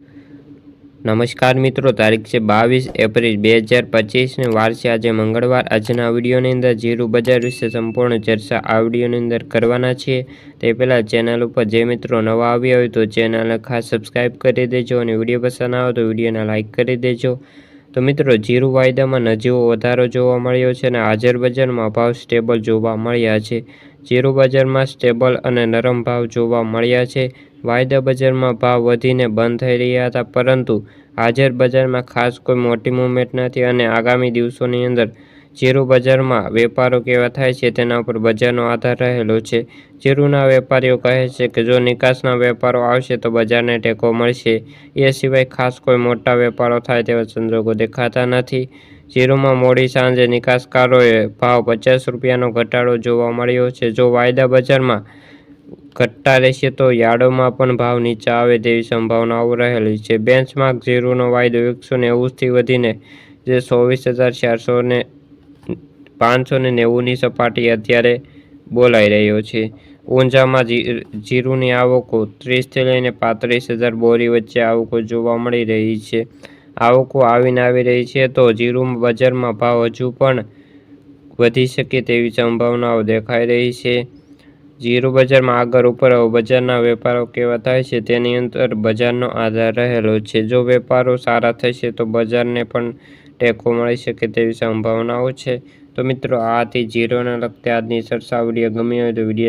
નમસ્કાર મિત્રો, તારીખ છે બાવીસ એપ્રિલ બે હજાર પચીસને વાર છે આજે મંગળવાર. આજના વિડીયોની અંદર જીરુ બજાર વિશે સંપૂર્ણ ચર્ચા આ વિડીયોની અંદર કરવાના છીએ. તે પહેલાં ચેનલ ઉપર જે મિત્રો નવા આવ્યા હોય તો ચેનલને ખાસ સબસ્ક્રાઈબ કરી દેજો અને વીડિયો પસંદ આવે તો વિડીયોને લાઇક કરી દેજો. તો મિત્રો, જીરું વાયદામાં નજીવો વધારો જોવા મળ્યો છે અને હાજર બજારમાં ભાવ સ્ટેબલ જોવા મળ્યા છે. જીરું બજારમાં સ્ટેબલ અને નરમ ભાવ જોવા મળ્યા છે. વાયદા બજારમાં ભાવ વધીને બંધ થઈ રહ્યા હતા, પરંતુ હાજર બજારમાં ખાસ કોઈ મોટી મૂવમેન્ટ નથી અને આગામી દિવસોની અંદર જીરું બજારમાં વેપારો કેવા થાય છે તેના ઉપર બજારનો આધાર રહેલો છે. જીરુના વેપારીઓ કહે છે કે જો નિકાસના વેપારો આવશે તો બજારને ટેકો મળશે. એ સિવાય ખાસ કોઈ મોટા વેપારો થાય તેવા સંજોગો દેખાતા નથી. જીરુમાં મોડી સાંજે નિકાસકારોએ ભાવ પચાસ રૂપિયાનો ઘટાડો જોવા મળ્યો છે. જો વાયદા બજારમાં ઘટતા રહેશે તો યાર્ડોમાં પણ ભાવ નીચા આવે તેવી સંભાવનાઓ રહેલી છે. બેન્ચમાર્ક ઝીરોનો વાયદો એકસો નેવુંથી વધીને જે ચોવીસ હજાર ચારસો ને પાંચસો ને નેવુંની સપાટી અત્યારે બોલાઈ રહ્યો છે. ઊંઝામાં જીરુની આવકો ત્રીસથી લઈને પાંત્રીસ હજાર બોરી વચ્ચે આવકો જોવા મળી રહી છે. આવકો આવીને આવી રહી છે તો જીરું બજારમાં ભાવ હજુ પણ વધી શકે તેવી સંભાવનાઓ દેખાઈ રહી છે. જીરું બજારમાં આગળ ઉપર બજારના વેપારો કેવા થાય છે તેની અંદર બજારનો આધાર રહેલો છે. જો વેપારો સારા થશે તો બજારને પણ ટેકો મળી શકે તેવી સંભાવનાઓ છે. તો મિત્રો આથી જીરોને લગતી આજની ચર્ચા વીડિયો ગમી હોય તો વીડિયો